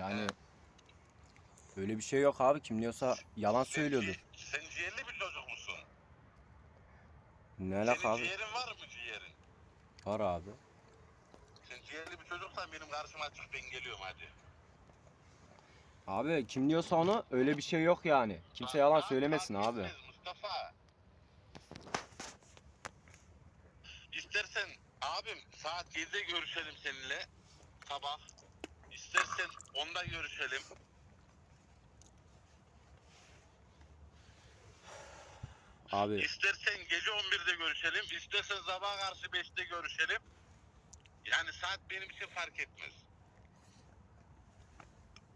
Yani öyle bir şey yok abi. Kim diyorsa yalan söylüyordur. Sen ciğerli bir çocuk musun? Ne alaka Senin abi? ciğerin var mı ciğerin? Var abi. Sen ciğerli bir çocuksan benim karşıma çık ben geliyorum hadi. Abi kim diyorsa onu öyle bir şey yok yani. Kimse yalan söylemesin abi. gitmez Mustafa. İstersen abim saat 7'de görüşelim seninle. Sabah. İstersen onda görüşelim. Abi İstersen gece 11'de görüşelim. İstersen sabah karşı 5'te görüşelim. Yani saat benim için fark etmez.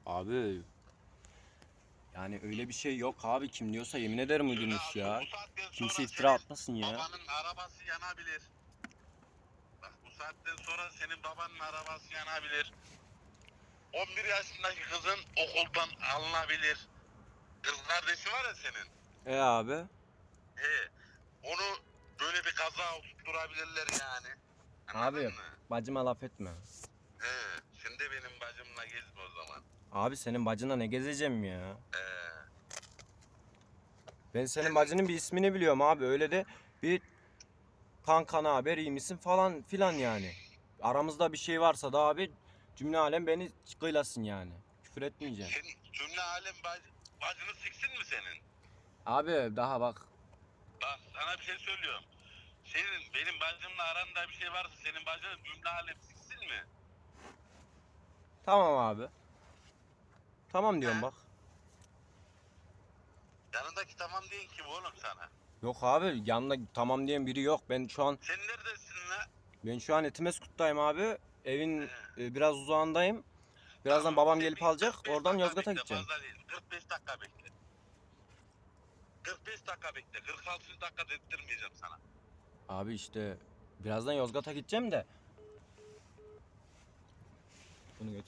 abi yani öyle bir şey yok abi. Kim diyorsa yemin ederim uydurmuş ya. bu saatten Kimse sonra iftira senin atmasın ya. Babanın arabası yanabilir. Bak bu saatten sonra senin babanın arabası yanabilir. 11 yaşındaki kızın okuldan alınabilir. Kız kardeşi var ya senin. E abi. He. Onu böyle bir kaza tutturabilirler yani. Anladın Abi mı? bacıma laf etme. He. Şimdi benim bacımla gezme o zaman. Abi senin bacına ne gezeceğim ya? He. Ben senin bacının bir ismini biliyorum abi. Öyle de bir kankana haber iyi misin falan filan yani. Aramızda bir şey varsa da abi cümle alem beni kıylasın yani. Küfür etmeyeceğim. Senin cümle alem bacı, bacını siksin mi senin? Abi daha bak. Bak sana bir şey söylüyorum. Senin benim bacımla aranda bir şey varsa senin bacının cümle alem siksin mi? Tamam abi. Tamam diyorum He. bak. Yanındaki tamam deyin kim oğlum sana? Yok abi yanında tamam diyen biri yok. Ben şu an Sen neredesin la? ben şu an Etimeskut'tayım abi. Evin e, biraz uzağındayım. Birazdan babam gelip alacak. 45 Oradan Yozgat'a gideceğim. Fazla değil. 45 dakika bekle. 45 dakika bekle. 46 dakika dedirtmeyeceğim sana. Abi işte birazdan Yozgat'a gideceğim de. Bunu götür.